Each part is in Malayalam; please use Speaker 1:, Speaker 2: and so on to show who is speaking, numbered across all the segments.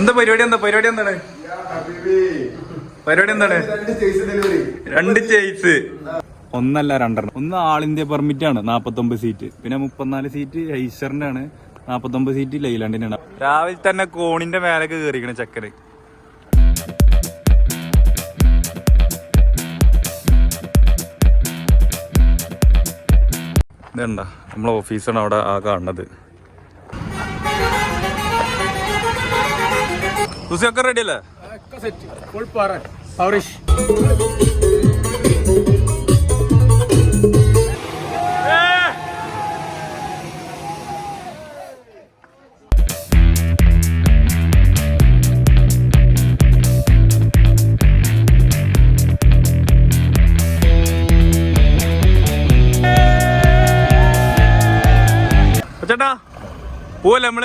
Speaker 1: എന്താ പരിപാടി എന്താ? പരിപാടി എന്താണ്? പരിപാടി എന്താണ്? രണ്ട് ചേസ് ഒന്നല്ല രണ്ടെണ്ണം. ഒന്ന് ആൾ ഇന്ത്യ പെർമിറ്റ് ആണ് നാപ്പത്തൊമ്പത് സീറ്റ് പിന്നെ മുപ്പത്തിനാല് സീറ്റ് ഐശ്വറിന്റെ ആണ് നാപ്പത്തൊമ്പത് സീറ്റ് ലൈലാൻഡിന്റെ ആണ്. രാവിലെ തന്നെ കോണിന്റെ മേലേക്ക് കയറിക്കണ ചക്കര് ഇതണ്ട? നമ്മളെ ഓഫീസാണ് അവിടെ ആ കാണുന്നത്. ഒക്കെ റെഡി അല്ലേ? ചേട്ടാ പോവല്ലേ നമ്മൾ?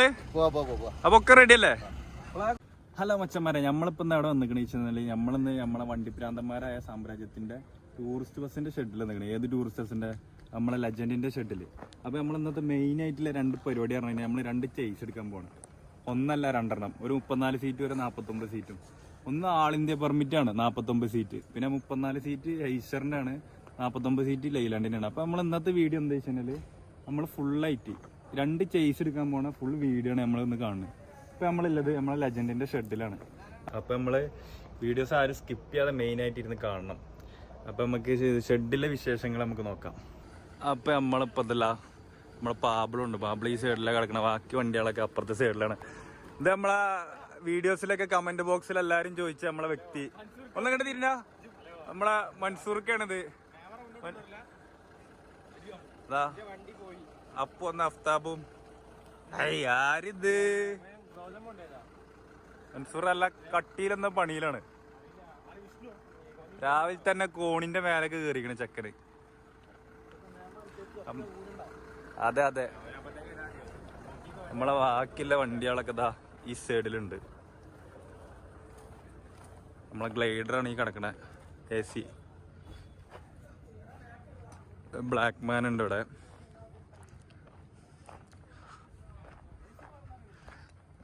Speaker 1: അപ്പൊ ഒക്കെ റെഡി അല്ലേ? ഹലോ മച്ചന്മാരെ നമ്മളിപ്പോൾ ഇന്ന് അവിടെ വന്നിക്കണ വെച്ചാൽ നമ്മളിന്ന് നമ്മളെ വണ്ടിപ്രാന്തന്മാരായ സാമ്രാജ്യത്തിന്റെ ടൂറിസ്റ്റ് ബസ്സിന്റെ ഷെഡിൽ നിൽക്കണേ ഏത് ടൂറിസ്റ്റ് ബസ്സിന്റെ നമ്മളെ ലെജൻഡിന്റെ ഷെഡിൽ അപ്പോൾ നമ്മൾ ഇന്നത്തെ മെയിൻ ആയിട്ടുള്ള രണ്ട് പരിപാടി പറഞ്ഞു കഴിഞ്ഞാൽ നമ്മൾ രണ്ട് ചേസ് എടുക്കാൻ പോകണം ഒന്നല്ല രണ്ടെണ്ണം. ഒരു മുപ്പത്തിനാല് സീറ്റ് വരെ നാൽപ്പത്തൊമ്പത് സീറ്റും ഒന്ന് ആൾ ഇന്ത്യ ആണ് നാൽപ്പത്തൊമ്പത് സീറ്റ് പിന്നെ മുപ്പത്തിനാല് സീറ്റ് ഐസറിന്റെ ആണ് നാൽപ്പത്തൊമ്പത് സീറ്റ് ലൈലാൻഡിന്റെ ആണ് അപ്പോൾ നമ്മൾ ഇന്നത്തെ വീഡിയോ എന്താ വെച്ചാൽ നമ്മൾ ഫുള്ളായിട്ട് രണ്ട് ചേസ് എടുക്കാൻ പോകണ ഫുൾ വീഡിയോ ആണ് നമ്മൾ ഇന്ന് കാണുന്നത്. ഇപ്പൊ നമ്മളുള്ളത് നമ്മളെ ലെജൻഡിന്റെ ഷെഡിലാണ്. അപ്പൊ നമ്മൾ വീഡിയോസ് ആരും സ്കിപ്പ് ചെയ്യാതെ മെയിൻ ആയിട്ട് ഇരുന്ന് കാണണം. അപ്പൊ നമുക്ക് ഷെഡിലെ വിശേഷങ്ങൾ നമുക്ക് നോക്കാം. അപ്പൊ നമ്മളിപ്പോ അതല്ല നമ്മളെ പാബിളുണ്ട് പാബിൾ ഈ സൈഡിലാണ് കിടക്കണം ബാക്കി വണ്ടികളൊക്കെ അപ്പുറത്തെ സൈഡിലാണ് ഇത് നമ്മളെ വീഡിയോസിലൊക്കെ കമന്റ് ബോക്സിൽ എല്ലാരും ചോദിച്ച നമ്മളെ വ്യക്തി. ഒന്നും കണ്ടു തിരിഞ്ഞ. നമ്മളെ മൻസൂർക്കാണിത്. അപ്പു ഒന്ന് അഫ്താബും. ആരിത്? മൻസൂർ അല്ല കട്ടിയിലെന്ന പണിയിലാണ്. രാവിലെ തന്നെ കോണിന്റെ മേലൊക്കെ കയറിക്കണ ചക്കന്. അതെ അതെ. നമ്മളെ ബാക്കിയുള്ള വണ്ടികളൊക്കെ ദാ ഈ സൈഡിലുണ്ട്. നമ്മളെ ഗ്ലൈഡറാണ് ഈ കിടക്കണേ എ സി. ബ്ലാക്ക് മാൻ ഉണ്ട് ഇവിടെ.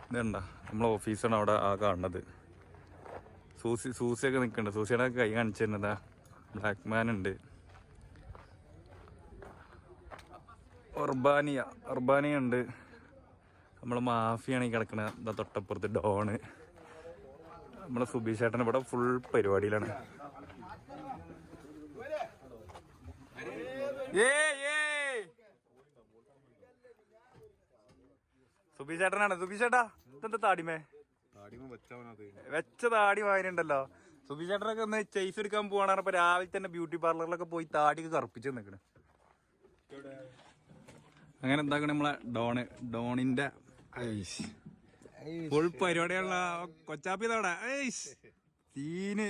Speaker 1: ഇതുണ്ട? നമ്മളെ ഓഫീസാണ് അവിടെ ആ കാണുന്നത്. സൂസി സൂസിയൊക്കെ നിൽക്കുന്നുണ്ട് സൂസിയുടെ കൈ കാണിച്ചു തരുന്നതാ ബ്ലാക്ക് മാൻ ഉണ്ട്. ഒർബാനിയ ഒർബാനിയ ഉണ്ട്. നമ്മളെ മാഫിയാണ് ഈ കിടക്കുന്നത് എന്താ തൊട്ടപ്പുറത്ത് ഡോണ്. നമ്മളെ സുബീഷ് ചേട്ടൻ ഇവിടെ ഫുൾ പരിപാടിയിലാണ്. ഏ ഏയ് സുബീഷ് ചേട്ടനാണ്. സുബീഷ് ചേട്ടാ ഇതെന്താ താടിമേ? വെച്ച താടി വായനുണ്ടല്ലോ സുബീഷ് ചേട്ടനൊക്കെ ഒന്ന് ചെയ്സ് എടുക്കാൻ പോവാണ് അപ്പൊ രാവിലെ തന്നെ ബ്യൂട്ടി പാർലറിലൊക്കെ പോയി താടിയൊക്കെ കറുപ്പിച്ച് നിക്കണ് അങ്ങനെ എന്താക്കണ നമ്മളെ ഡോണ് ഡോണിന്റെ ഫുൾ പരിപാടിയുള്ള കൊച്ചാപ്പി ഇതവിടെ സീന്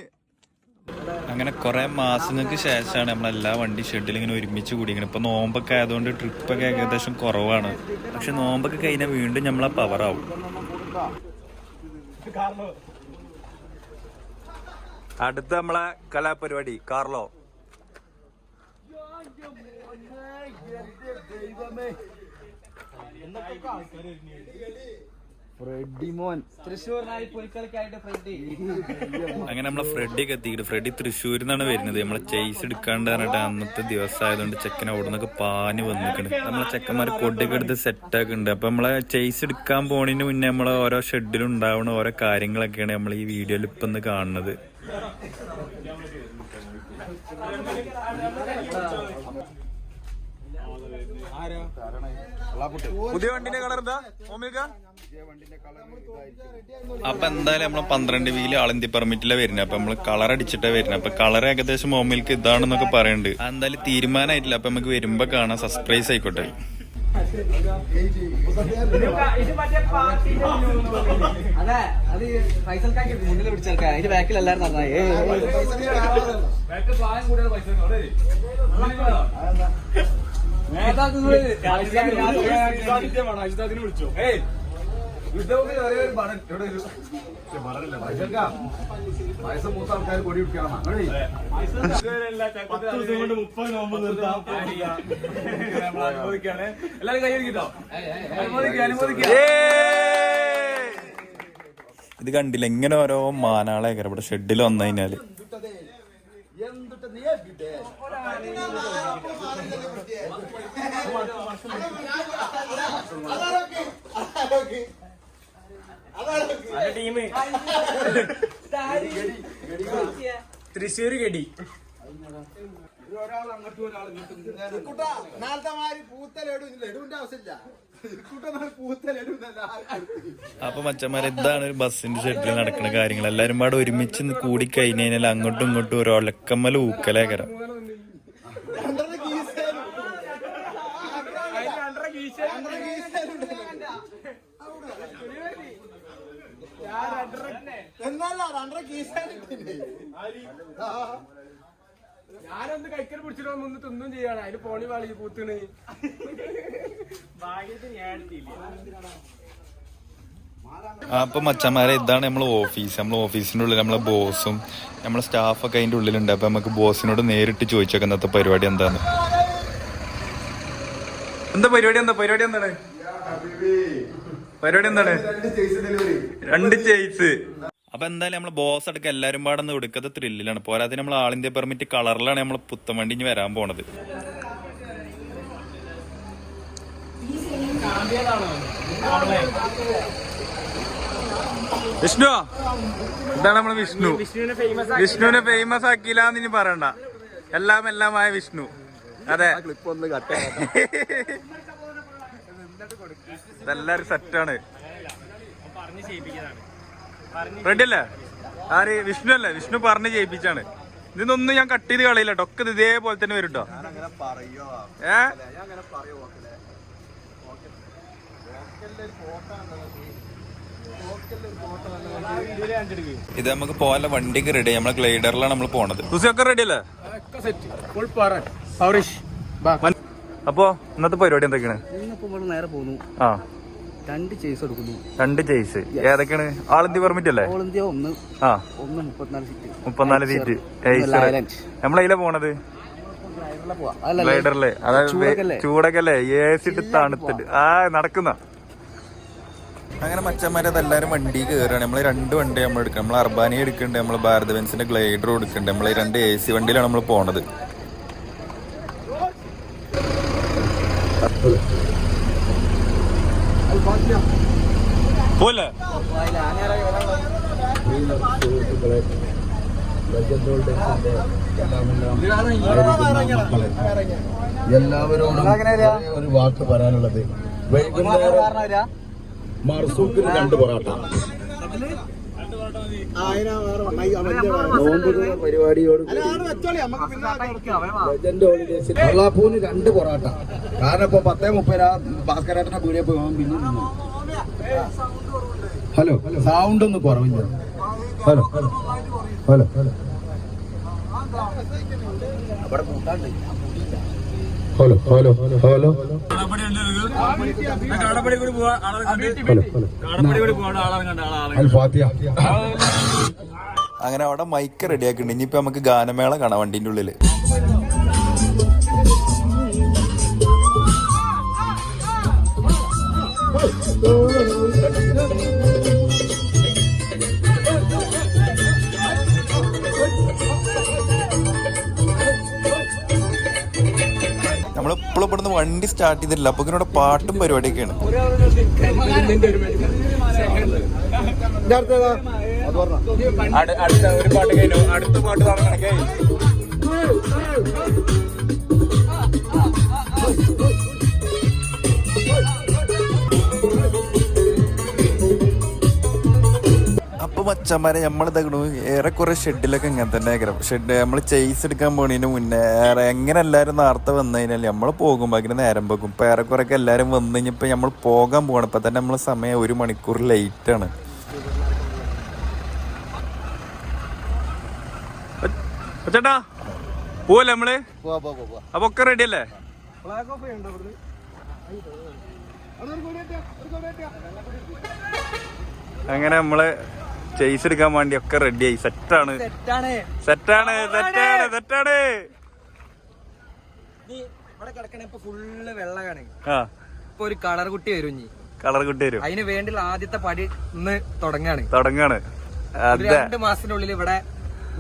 Speaker 1: അങ്ങനെ കുറെ മാസങ്ങൾക്ക് ശേഷമാണ് നമ്മളെല്ലാ വണ്ടി ഷെഡിൽ ഇങ്ങനെ ഒരുമിച്ച് കൂടിയിരിക്കുന്നത്. ഇപ്പൊ നോമ്പൊക്കെ ആയതുകൊണ്ട് ട്രിപ്പൊക്കെ ഏകദേശം കുറവാണ്. പക്ഷെ നോമ്പൊക്കെ കഴിഞ്ഞാൽ വീണ്ടും നമ്മളെ പവർ ആവും അടുത്ത നമ്മളെ കലാപരിപാടി കാർലോ. അങ്ങനെ നമ്മളെ ഫ്രെഡിയൊക്കെ എത്തിയിട്ട് ഫ്രെഡി തൃശ്ശൂരിൽ നിന്നാണ് വരുന്നത്. നമ്മളെ ചേസ് എടുക്കാണ്ട് പറഞ്ഞിട്ട് അന്നത്തെ ദിവസം ആയതുകൊണ്ട് ചെക്കൻ അവിടെ നിന്നൊക്കെ പാഞ്ഞ് വന്നിട്ടുണ്ട് നമ്മളെ ചെക്കന്മാർ കൊടിയൊക്കെ എടുത്ത് സെറ്റാക്കി ഉണ്ട് അപ്പൊ നമ്മളെ ചേസ് എടുക്കാൻ പോണതിന് മുന്നേ നമ്മളെ ഓരോ ഷെഡിലുണ്ടാവുന്ന ഓരോ കാര്യങ്ങളൊക്കെയാണ് നമ്മൾ ഈ വീഡിയോയിൽ ഇപ്പൊ ഒന്ന് കാണുന്നത്. പുതിയ വണ്ടിന്റെ കളർ എന്താ? അപ്പൊ എന്തായാലും നമ്മൾ പന്ത്രണ്ട് വീൽ ആളിന്ത്യ പെർമിറ്റിലെ വരുന്നത് അപ്പൊ നമ്മൾ കളർ അടിച്ചിട്ടാ വരുന്നത് അപ്പൊ കളർ ഏകദേശം മോമിൽക്ക് ഇതാണെന്നൊക്കെ പറയുന്നുണ്ട് എന്തായാലും തീരുമാനമായിട്ടില്ല അപ്പൊ നമുക്ക് വരുമ്പോ കാണാം. സർപ്രൈസ് ആയിക്കോട്ടെ.
Speaker 2: അതെ അത് പൈസക്കാക്കി മുന്നിൽ പിടിച്ചെടുക്കാൻ അതിന്റെ ബാക്കിൽ എല്ലാരും നന്നായി. ഏയ്.
Speaker 3: വയസ്സ് മൂത്ത ആൾക്കാർ കൊടി പിടിക്കണം. അങ്ങനെ
Speaker 1: എല്ലാരും കൈ അനുമോദിക്കുക അനുമോദിക്കുക. ഇത് കണ്ടില്ല ഇങ്ങനെ ഓരോ മാനാളെ ഇവിടെ ഷെഡിൽ വന്നു കഴിഞ്ഞാൽ.
Speaker 4: തൃശ്ശൂർ ഗഡി.
Speaker 3: നാളത്തെ മാതിരി പൂത്തലടും ലഡുവിന്റെ ആവശ്യമില്ല.
Speaker 1: അപ്പൊ മച്ചന്മാരെ ഇതാണ് ഒരു ബസ്സിന്റെ ഷെഡിൽ നടക്കുന്ന കാര്യങ്ങൾ. എല്ലാരും പാടെ ഒരുമിച്ച് കൂടി കഴിഞ്ഞു കഴിഞ്ഞാൽ അങ്ങോട്ടും ഇങ്ങോട്ടും ഒരു ഒലക്കമ്മൽ ഊക്കലേക്കരം.
Speaker 3: എന്നല്ല രണ്ടര കീസാനിട്ടില്ലേ
Speaker 4: ഞാനൊന്ന് കൈക്കൽ പിടിച്ചിട്ട് ഒന്ന് തിന്നും ചെയ്യാണ്. അതിന് പോണി വാളി പൂത്തണ് ഭാഗ്യത്തിന് ഞാൻ എടുത്തില്ല.
Speaker 1: അപ്പൊ മച്ചന്മാരെ ഇതാണ് നമ്മളെ ഓഫീസ്. നമ്മളെ ഓഫീസിന്റെ ഉള്ളിൽ നമ്മളെ ബോസും നമ്മളെ സ്റ്റാഫൊക്കെ അതിന്റെ ഉള്ളിലുണ്ട്. അപ്പൊ നമുക്ക് ബോസിനോട് നേരിട്ട് ചോദിച്ചേക്കാം ഇന്നത്തെ പരിപാടി എന്താണ് എന്താ പരിപാടി എന്താ? പരിപാടി എന്താണ്? പരിപാടി എന്താണ്?
Speaker 3: രണ്ട്
Speaker 1: ചേയ്സ് അപ്പൊ എന്തായാലും നമ്മളെ ബോസ് അടക്കം എല്ലാരും പാടുന്ന എടുക്കാത്ത ത്രില്ലിലാണ് പോരാതെ നമ്മൾ ആൾ ഇന്ത്യ പെർമിറ്റ് കളറിലാണ് നമ്മൾ പുത്തൻ വണ്ടി ഇനി വരാൻ പോണത്. വിഷ്ണു ഇതാണ് നമ്മൾ വിഷ്ണു.
Speaker 4: വിഷ്ണുവിനെ ഫേമസ്
Speaker 1: ആക്കിയില്ല എന്ന് ആക്കിയില്ലാന്ന് ഇനി പറയണ്ട. എല്ലാം എല്ലാമായ വിഷ്ണു. അതെ.
Speaker 3: ക്ലിപ്പ് ഒന്ന് കട്ട
Speaker 1: ഇതെല്ലാരും സെറ്റാണ്
Speaker 4: പറഞ്ഞ് ചെയ്യിപ്പിക്കുന്നതാണ്. പറഞ്ഞ്
Speaker 1: റെഡി അല്ലേ ആര്? വിഷ്ണു അല്ലേ? വിഷ്ണു പറഞ്ഞ് ചെയ്യിപ്പിച്ചാണ്. ഇതിനൊന്നും ഞാൻ കട്ട് ചെയ്ത് കളയില്ല ഒക്കെ ഇത് ഇതേപോലെ തന്നെ വരും കേട്ടോ
Speaker 3: അങ്ങനെ പറയോ?
Speaker 1: ഏ?
Speaker 3: ഞാൻ അങ്ങനെ പറയോ ഓക്കല്ലേ
Speaker 1: ഇത് നമുക്ക് പോലെ വണ്ടിക്ക് റെഡി നമ്മളെ ഗ്ലൈഡറിലാണ് നമ്മൾ പോണത്. ഒക്കെ റെഡി അല്ലേ? അപ്പോ ഇന്നത്തെ പരിപാടി എന്തൊക്കെയാണ്?
Speaker 2: നേരെ പോകുന്നു
Speaker 1: ആ.
Speaker 2: രണ്ട് ചേസ് എടുക്കുന്നു.
Speaker 1: രണ്ട് ചേസ് ഏതൊക്കെയാണ്? ആൾ ഇന്ത്യ പെർമിറ്റ് അല്ലേ?
Speaker 2: ഓൾ ഇന്ത്യ ഒന്ന്.
Speaker 1: ആ.
Speaker 2: ഒന്ന് മുപ്പത്തിനാല് സീറ്റ്
Speaker 1: മുപ്പത്തിനാല് സീറ്റ്. നമ്മളതിലെ പോണത്? ഗ്ലൈഡറിൽ അതായത്
Speaker 2: ചൂടൊക്കെ അല്ലേ?
Speaker 1: എ സി തണുത്തിട്ട്. ആ നടക്കുന്ന. അങ്ങനെ മച്ചന്മാരെ എല്ലാരും വണ്ടി കയറുകയാണ് നമ്മൾ രണ്ട് വണ്ടി നമ്മൾ എടുക്കണം. നമ്മൾ അർബാനി എടുക്കണ്ട് നമ്മൾ ഭാരത് ബെൻസിന്റെ ഗ്ലൈഡർ എടുക്കുന്നുണ്ട് നമ്മൾ രണ്ട് എ സി വണ്ടിയിലാണ് നമ്മൾ പോണത്. പോലെ
Speaker 3: എല്ലാവരോടും ഒരു വാക്ക് പറയാനുള്ളത്. വൈകുന്നേരം മർസൂക്കിന് രണ്ട് പൊറാട്ട. പരിപാടിയോട് രണ്ട് പൊറാട്ട. കാരണം ഇപ്പൊ പത്തേ മുപ്പത് ഭാസ്കരേട്ടന്റെ പീടിയെ പോയി വാങ്ങും പിന്നെ ഹലോ സൗണ്ട് ഒന്ന് കുറവില്ല. Hello hello hello. Hello hello. Hello hello hello.
Speaker 1: അങ്ങനെ അവിടെ മൈക്ക് റെഡിയാക്കുന്നുണ്ട് ഇനിയിപ്പോ നമുക്ക് ഗാനമേള കാണാം വണ്ടിന്റെ ഉള്ളിൽ. നമ്മളിപ്പോഴും ഇവിടുന്ന് വണ്ടി സ്റ്റാർട്ട് ചെയ്തിട്ടില്ല. അപ്പൊ ഇവിടെ പാട്ടും പരിപാടിയൊക്കെയാണ്. അടുത്ത ഒരു പാട്ട് കഴിഞ്ഞു. അടുത്ത പാട്ട് തുടങ്ങണേ മച്ചന്മാരെ നമ്മളിതാക്കണു ഏറെക്കുറെ ഷെഡിലൊക്കെ ഇങ്ങനെ തന്നെ ആഗ്രഹം ഷെഡ് നമ്മൾ ചെയ്സ് എടുക്കാൻ പോണതിന് മുന്നേ ഏറെ എങ്ങനെ എല്ലാവരും നേരത്തെ വന്നു കഴിഞ്ഞാൽ നമ്മൾ പോകുമ്പോൾ അങ്ങനെ നേരം പോകും. ഇപ്പം ഏറെക്കുറെ ഒക്കെ എല്ലാവരും വന്നു കഴിഞ്ഞപ്പോൾ നമ്മൾ പോകാൻ പോകണം ഇപ്പം തന്നെ നമ്മൾ സമയം ഒരു മണിക്കൂർ ലേറ്റ് ആണ്. ചേട്ടാ പോവല്ലേ
Speaker 3: നമ്മൾ?
Speaker 1: അപ്പൊ ഒക്കെ റെഡി അല്ലേ? അങ്ങനെ നമ്മൾ ചെയ്സ് എടുക്കാൻ വേണ്ടി ഒക്കെ റെഡിയായി സെറ്റാണ്
Speaker 2: സെറ്റാണ്
Speaker 1: സെറ്റാണ് സെറ്റാണ് സെറ്റാണ്
Speaker 2: ഇവിടെ കിടക്കണ ഇപ്പൊ ഫുള്ള് വെള്ളമാണ് ഇപ്പൊ ഒരു കളർ കുട്ടി വരും ഇനി.
Speaker 1: കളർ കുട്ടി വരും.
Speaker 2: അതിന് വേണ്ടിയുള്ള ആദ്യത്തെ പടി ഇന്ന് തുടങ്ങാണ്.
Speaker 1: തുടങ്ങാണ്.
Speaker 2: രണ്ട് മാസത്തിനുള്ളിൽ ഇവിടെ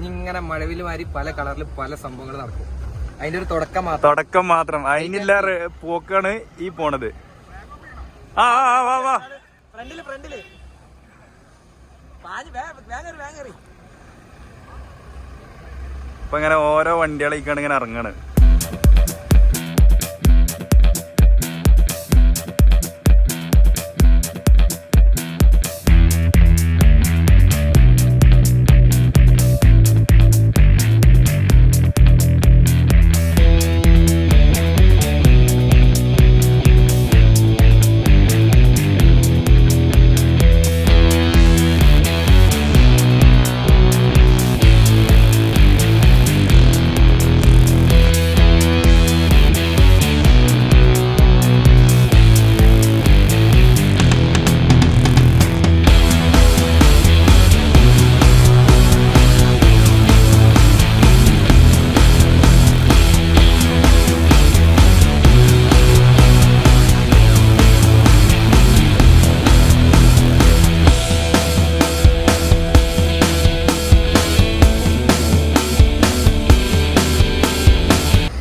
Speaker 2: ഇങ്ങനെ മഴവിൽ മാറി പല കളറിൽ പല സംഭവങ്ങൾ നടക്കും. അതിന്റെ ഒരു തുടക്കം മാത്രം.
Speaker 1: തുടക്കം മാത്രം. അതിനില്ല പോക്കാണ് ഈ പോണത്. ആ, വാ വാ.
Speaker 2: ഫ്രണ്ടിൽ ഫ്രണ്ടിൽ.
Speaker 1: ഇപ്പൊ ഇങ്ങനെ ഓരോ വണ്ടികളേക്കാണ് ഇങ്ങനെ ഇറങ്ങാണ്.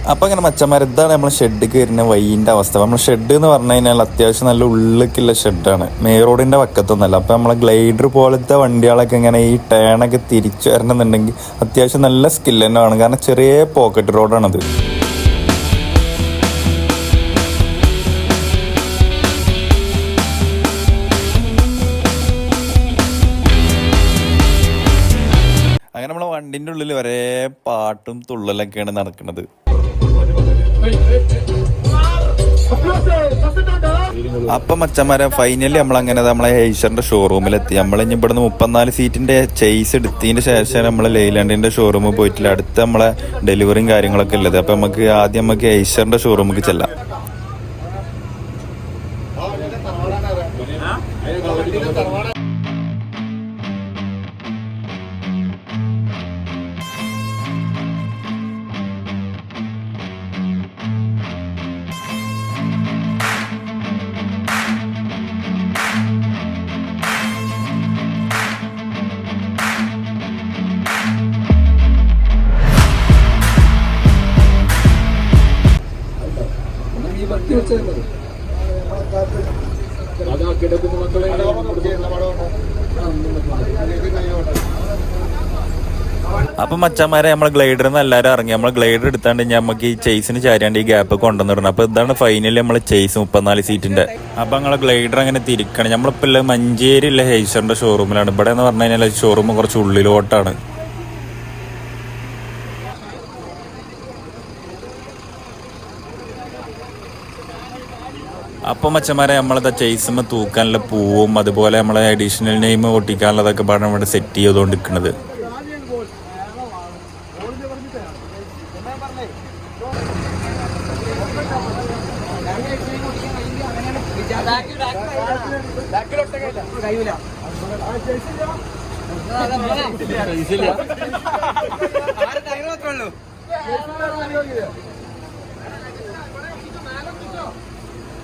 Speaker 1: അപ്പൊ ഇങ്ങനെ മച്ചന്മാർ ഇതാണ് നമ്മൾ ഷെഡ് കയറുന്ന വൈന്റെ അവസ്ഥ. നമ്മൾ ഷെഡ് എന്ന് പറഞ്ഞു കഴിഞ്ഞാൽ അത്യാവശ്യം നല്ല ഉള്ളിലേക്കുള്ള ഷെഡാണ് മെയിൻ റോഡിന്റെ പക്കത്തൊന്നല്ല അപ്പൊ നമ്മളെ ഗ്ലൈഡർ പോലത്തെ വണ്ടികളൊക്കെ ഇങ്ങനെ ഈ ടേണൊക്കെ തിരിച്ചു വരണമെന്നുണ്ടെങ്കിൽ അത്യാവശ്യം നല്ല സ്കിൽ തന്നെ വേണം. കാരണം ചെറിയ പോക്കറ്റ് റോഡാണത് അങ്ങനെ നമ്മളെ വണ്ടിന്റെ ഉള്ളിൽ വരെ പാട്ടും തുള്ളലൊക്കെയാണ് നടക്കുന്നത് അപ്പൊ മച്ചന്മാരെ ഫൈനലി നമ്മൾ അങ്ങനെ നമ്മളെ ഹെയ്ഷറിന്റെ ഷോറൂമിലെത്തി നമ്മൾ ഇനി ഇവിടുന്ന് മുപ്പത്തിനാല് സീറ്റിന്റെ ചെയ്സ് എടുത്തതിന് ശേഷം നമ്മൾ ലെയ്ലാൻഡിന്റെ ഷോറൂമിൽ പോയിട്ടില്ല. അടുത്ത് നമ്മളെ ഡെലിവറിയും കാര്യങ്ങളൊക്കെ ഉള്ളത്. അപ്പൊ നമുക്ക് ആദ്യം നമുക്ക് ഹെയ്ഷറിന്റെ ഷോറൂമിൽ ചെല്ലാം. അപ്പൊ മച്ചന്മാരെ നമ്മളെ ഗ്ലൈഡർ നിന്ന് എല്ലാവരും ഇറങ്ങി. നമ്മളെ ഗ്ലൈഡർ എടുത്താണ്ട് നമുക്ക് ഈ ചേസിന് ചാരിയാണ്ട് ഈ ഗ്യാപ്പ് കൊണ്ടുവന്നിടണം. അപ്പൊ ഇതാണ് ഫൈനലി നമ്മളെ ചേസ് മുപ്പത്തിനാല് സീറ്റിന്റെ അപ്പൊ നമ്മളെ ഗ്ലൈഡർ അങ്ങനെ തിരിക്കണം. നമ്മളിപ്പോ ഉള്ള മഞ്ചേരി ഉള്ള ഹേസറിന്റെ ഷോറൂമിലാണ് ഇവിടെ എന്ന് പറഞ്ഞു കഴിഞ്ഞാൽ ഷോറൂം കുറച്ച് ഉള്ളിലോട്ടാണ്. അപ്പൊ മച്ചന്മാരെ നമ്മളത് ചേസുമ്പോ തൂക്കാനുള്ള പൂവും അതുപോലെ നമ്മളെ അഡീഷണൽ നെയിം ഒട്ടിക്കാനുള്ളതൊക്കെ പറഞ്ഞ ഇവിടെ സെറ്റ്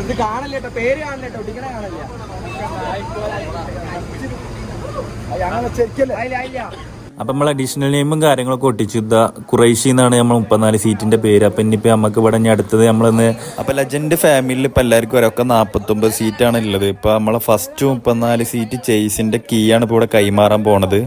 Speaker 2: ഇത് കാണില്ല കേട്ടോ പേര് കാണില്ല കേട്ടോ ഒടിക്കണ കാണില്ല?
Speaker 1: അപ്പം നമ്മൾ അഡീഷണൽ നെയിമും കാര്യങ്ങളൊക്കെ ഒട്ടിച്ചു. ഇതാ കുറേശ്ശി എന്നാണ് നമ്മൾ മുപ്പത്തിനാല് സീറ്റിന്റെ പേര്. അപ്പം ഇനിയിപ്പോൾ നമുക്ക് ഇവിടെ ഇനി അടുത്തത് നമ്മളിന്ന് അപ്പം ലെജൻഡ് ഫാമിലിയിൽ ഇപ്പം എല്ലാവർക്കും ഒരൊക്കെ സീറ്റ് ആണ് ഉള്ളത് ഇപ്പം നമ്മളെ ഫസ്റ്റ് മുപ്പത്തിനാല് സീറ്റ് ചേസിന്റെ കീ ആണ് ഇപ്പോൾ ഇവിടെ കൈമാറാൻ പോണത്.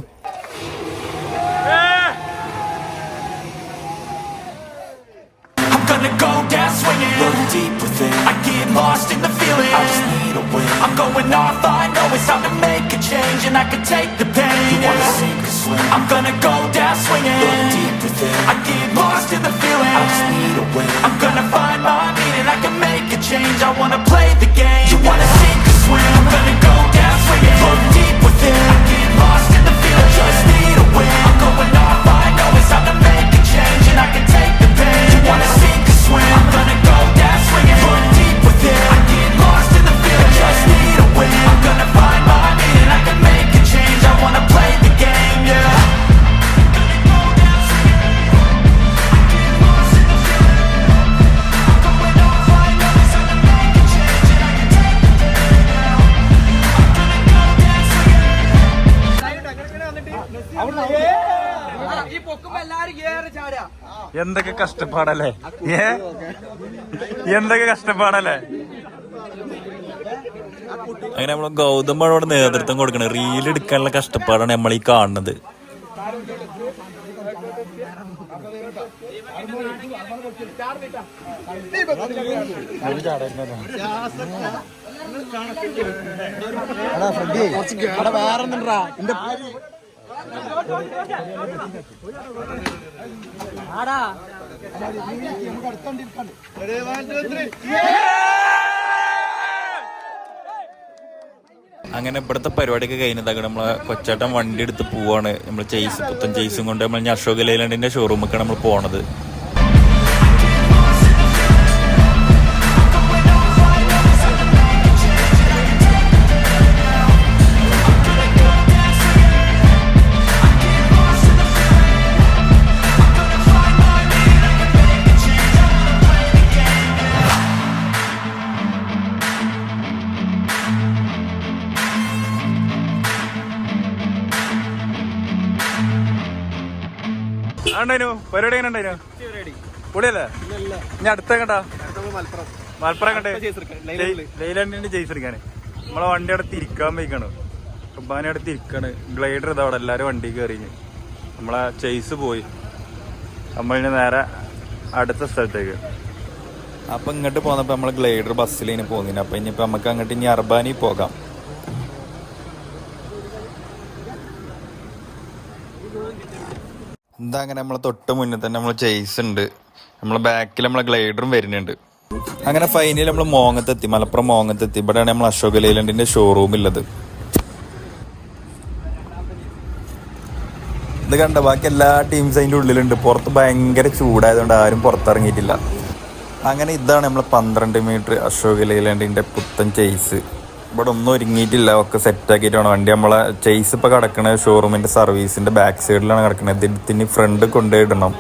Speaker 1: കഷ്ടപ്പാടല്ലേ? ഏ? എന്തൊക്കെ കഷ്ടപ്പാടല്ലേ? അങ്ങനെ നമ്മൾ ഗൗതം അവിടെ നേതൃത്വം കൊടുക്കണേ. റീൽ എടുക്കാനുള്ള കഷ്ടപ്പാടാണ് നമ്മൾ ഈ കാണുന്നത്.
Speaker 2: ആടാ
Speaker 1: അങ്ങനെ ഇവിടുത്തെ പരിപാടിയൊക്കെ കഴിഞ്ഞതാക്കി നമ്മളെ കൊച്ചേട്ടൻ വണ്ടി എടുത്ത് പോവാണ്. നമ്മൾ ചെയ്സ് പുത്തൻ ചെയ്സും കൊണ്ട് നമ്മൾ അശോക് ലൈലാൻഡിന്റെ ഷോറൂമൊക്കെ നമ്മൾ പോണത്. ഉണ്ടായിരുന്നു പരിപാടി എങ്ങനെ ഉണ്ടായിരുന്നു പൊളിയല്ലേ? ഇനി അടുത്ത കണ്ടാ മലപ്പുറം കണ്ടേ. ലൈലാൻഡിന്റെ ജെയ്സ് എടുക്കാന് നമ്മളെ വണ്ടി അവിടെ തിരിക്കാൻ പോയിക്കാണ്. കുമ്പാനി അവിടെ തിരിക്കാണ്. ഗ്ലൈഡർ ഇതാ അവിടെ. എല്ലാരും വണ്ടി കയറി നമ്മളെ ചേസ് പോയി. നമ്മളിന് നേരെ അടുത്ത സ്ഥലത്തേക്ക്. അപ്പൊ ഇങ്ങോട്ട് പോന്നപ്പോ നമ്മൾ ഗ്ലൈഡർ ബസ്സിൽ ഇനി പോകുന്നില്ല അപ്പൊ ഇനിയിപ്പോ നമുക്ക് അങ്ങോട്ട് ഇനി അർബാനി പോകാം. എന്താ അങ്ങനെ നമ്മളെ തൊട്ട് മുന്നിൽ തന്നെ നമ്മൾ ചേസ് ഉണ്ട്. നമ്മളെ ബാക്കിൽ നമ്മളെ ഗ്ലൈഡറും വരുന്നുണ്ട്. അങ്ങനെ ഫൈനലി നമ്മൾ മോങ്ങത്തെത്തി. മലപ്പുറം മോങ്ങത്തെത്തി. ഇവിടെയാണ് നമ്മൾ അശോക് ലൈലൻഡിന്റെ ഷോറൂം ഉള്ളത്. ഇത് കണ്ട? ബാക്കി എല്ലാ ടീംസ് അതിന്റെ ഉള്ളിലുണ്ട്. പുറത്ത് ഭയങ്കര ചൂടായതുകൊണ്ട് ആരും പുറത്തിറങ്ങിയിട്ടില്ല. അങ്ങനെ ഇതാണ് നമ്മൾ പന്ത്രണ്ട് മീറ്റർ അശോക് ലൈലൻഡിന്റെ പുത്തൻ ചെയ്സ് ഇവിടെ ഒന്നും ഒരുങ്ങിയിട്ടില്ല. ഒക്കെ സെറ്റ് ആക്കിയിട്ടാണ്. വണ്ടി നമ്മളെ ചേസ് ഇപ്പൊ കിടക്കണ ഷോറൂമിന്റെ സർവീസിന്റെ ബാക്ക് സൈഡിലാണ് കിടക്കുന്നത് ഇതിന് ഫ്രണ്ട് കൊണ്ടുപോയിടണം.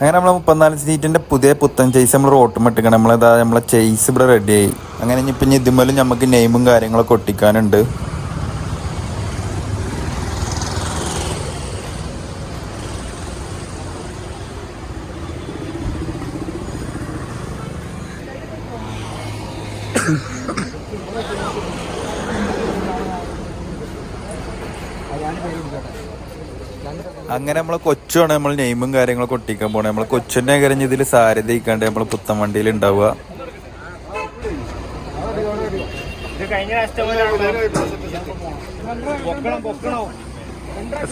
Speaker 1: അങ്ങനെ നമ്മളെ മുപ്പത്തിനാല് സീറ്റിന്റെ പുതിയ പുത്തൻ ചേസ് നമ്മൾ റോട്ടുമിട്ടിക്കണം നമ്മളിതാ നമ്മളെ ചേസ് ഇവിടെ റെഡിയായി അങ്ങനെ ഇനിയിപ്പം ഇനി ഇതുമൂലം നമുക്ക് നെയിമും കാര്യങ്ങളൊക്കെ ഒട്ടിക്കാനുണ്ട്. അങ്ങനെ നമ്മളെ കൊച്ചുമാണ് നമ്മൾ നെയിമും കാര്യങ്ങളൊക്കെ ഒട്ടിക്കാൻ പോണേ? നമ്മളെ കൊച്ചിനെ കരഞ്ഞ് ഇതിൽ സാരഥിക്കാണ്ട് നമ്മൾ പുത്തൻ വണ്ടിയിൽ ഉണ്ടാവുക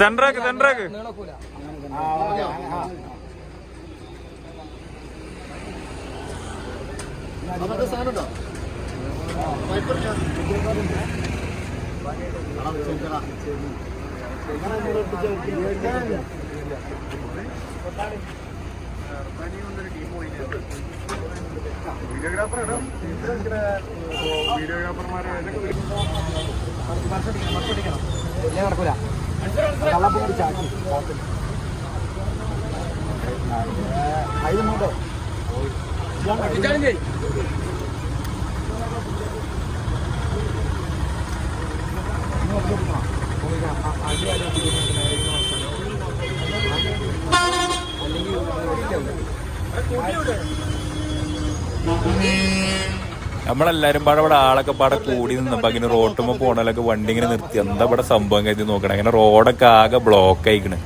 Speaker 1: സെൻട്രാക്ക് സെൻട്രാക്ക്.
Speaker 2: വീഡിയോഗ്രാഫർ ഇടും വീഡിയോഗ്രാഫർമാരെ നടക്കൂല കള്ളപ്പം കൂടി ചാക്കി അതിനുണ്ടോ ഇങ്ങോട്ട്
Speaker 1: നമ്മളെല്ലാരും പാടെ ഇവിടെ ആളൊക്കെ പാടെ കൂടി നിന്നപ്പോ അങ്ങനെ റോട്ടുമ്പോ പോണലൊക്കെ വണ്ടി ഇങ്ങനെ നിർത്തി. എന്താ ഇവിടെ സംഭവം കരുതി നോക്കണം? അങ്ങനെ റോഡൊക്കെ ആകെ ബ്ലോക്ക് ആയിക്കണ്.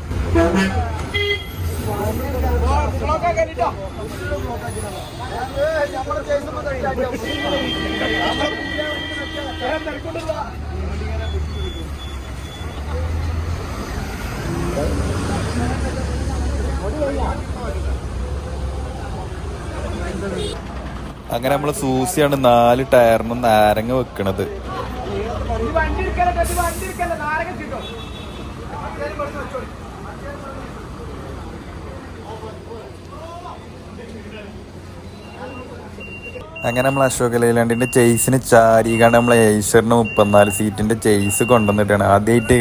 Speaker 1: അങ്ങനെ നമ്മൾ സൂസിയാണ് നാല് ടയറിന് നാരങ്ങ വെക്കണത്.
Speaker 4: വണ്ടി എടുക്കല്ലേ വണ്ടി എടുക്കല്ലേ? നാരക കിട്ടോ
Speaker 1: അങ്ങനെ നമ്മൾ അശോക ലൈലാണ്ടിന്റെ ചേസിന് ചാരികാണ്ട് നമ്മൾ ഏഷ്യറിന് മുപ്പത്തിനാല് സീറ്റിന്റെ ചേസ് കൊണ്ടുവന്നിട്ടാണ്. ആദ്യമായിട്ട്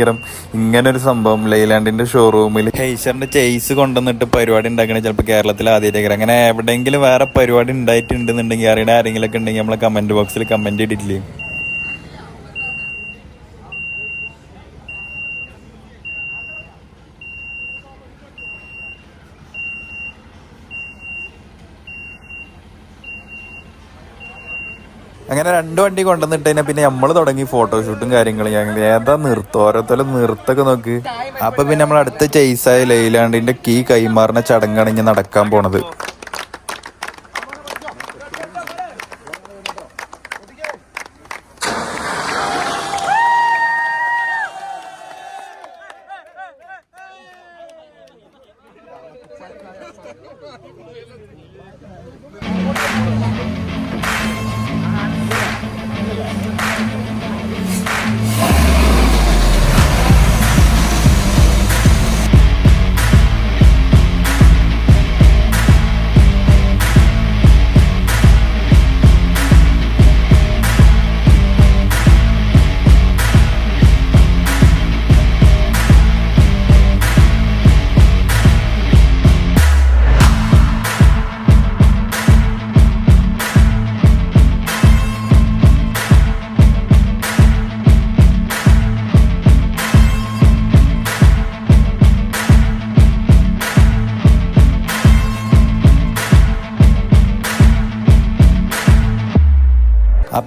Speaker 1: ഇങ്ങനെ ഒരു സംഭവം ലൈലാണ്ടിന്റെ ഷോറൂമിൽ ഏഷ്യറിന്റെ ചേസ് കൊണ്ടുവന്നിട്ട് പരിപാടി ഉണ്ടാക്കണേ ചിലപ്പോൾ കേരളത്തിൽ ആദ്യമായിട്ട് അങ്ങനെ എവിടെയെങ്കിലും വേറെ പരിപാടി ഉണ്ടായിട്ടുണ്ടെന്നുണ്ടെങ്കിൽ അറിയണ ആരെങ്കിലും ഒക്കെ ഉണ്ടെങ്കിൽ നമ്മളെ കമന്റ് ബോക്സിൽ കമന്റ് ഇട്ടിട്ടില്ലേ? അങ്ങനെ രണ്ട് വണ്ടി കൊണ്ടുവന്നിട്ട് പിന്നെ നമ്മൾ തുടങ്ങി ഫോട്ടോഷൂട്ടും കാര്യങ്ങളും. ഞങ്ങൾ ഏതാ നിർത്തം? ഓരോരുത്തരും നിർത്തൊക്കെ നോക്ക്. അപ്പൊ പിന്നെ നമ്മൾ അടുത്ത ചേസായ ലൈലാണ്ടിന്റെ കീ കൈമാറുന്ന ചടങ്ങാണ് ഇനി നടക്കാൻ പോണത്.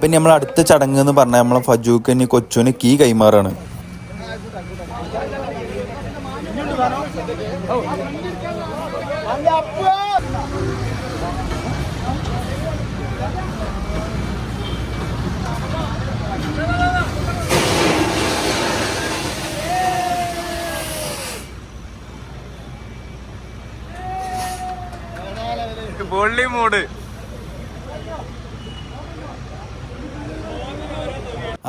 Speaker 1: ഇനി നമ്മൾ അടുത്ത ചടങ്ങ് എന്ന് പറഞ്ഞാൽ നമ്മളെ ഫജൂക്ക് ഇനി കൊച്ചുവിന് കീ കൈമാറാണ്. പൊള്ളി മൂട്.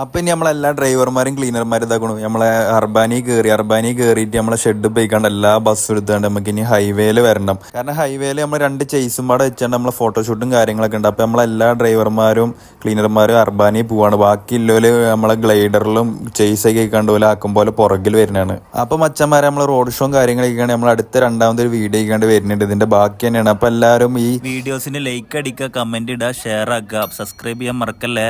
Speaker 1: അപ്പൊ ഇനി നമ്മളെല്ലാ ഡ്രൈവർമാരും ക്ലീനർമാരും ഇതാക്കണു. നമ്മളെ അർബാനി കയറി അർബാനി കയറിയിട്ട് നമ്മളെ ഷെഡ് പോയിക്കാണ്ട് എല്ലാ ബസ്സും എടുത്താണ്ട് നമുക്ക് ഇനി ഹൈവേയിൽ വരണം കാരണം ഹൈവേയിൽ നമ്മൾ രണ്ട് ചേസും പാടെ വെച്ചാണ്ട് നമ്മളെ ഫോട്ടോഷൂട്ടും കാര്യങ്ങളൊക്കെ ഉണ്ട് അപ്പൊ നമ്മളെല്ലാ ഡ്രൈവർമാരും ക്ലീനർമാരും അർബാനി പോവാണ്. ബാക്കി ഇല്ലോൽ നമ്മളെ ഗ്ലൈഡറിലും ചേസ് ഒക്കെ കണ്ട പോലെ ആക്കും പോലെ പുറകിൽ വരുന്നതാണ് അപ്പൊ മച്ചന്മാരെ നമ്മൾ റോഡ് ഷോയും കാര്യങ്ങളൊക്കെയാണ് നമ്മൾ അടുത്ത രണ്ടാമത്തെ ഒരു വീഡിയോ കണ്ട് വരുന്നുണ്ട്. ഇതിന്റെ ബാക്കി തന്നെയാണ്. അപ്പൊ എല്ലാവരും ഈ
Speaker 5: വീഡിയോസിന് ലൈക്ക് അടിക്കുക കമന്റ് ഇടുക ഷെയർ ആക്കുക സബ്സ്ക്രൈബ് ചെയ്യാൻ മറക്കല്ലേ?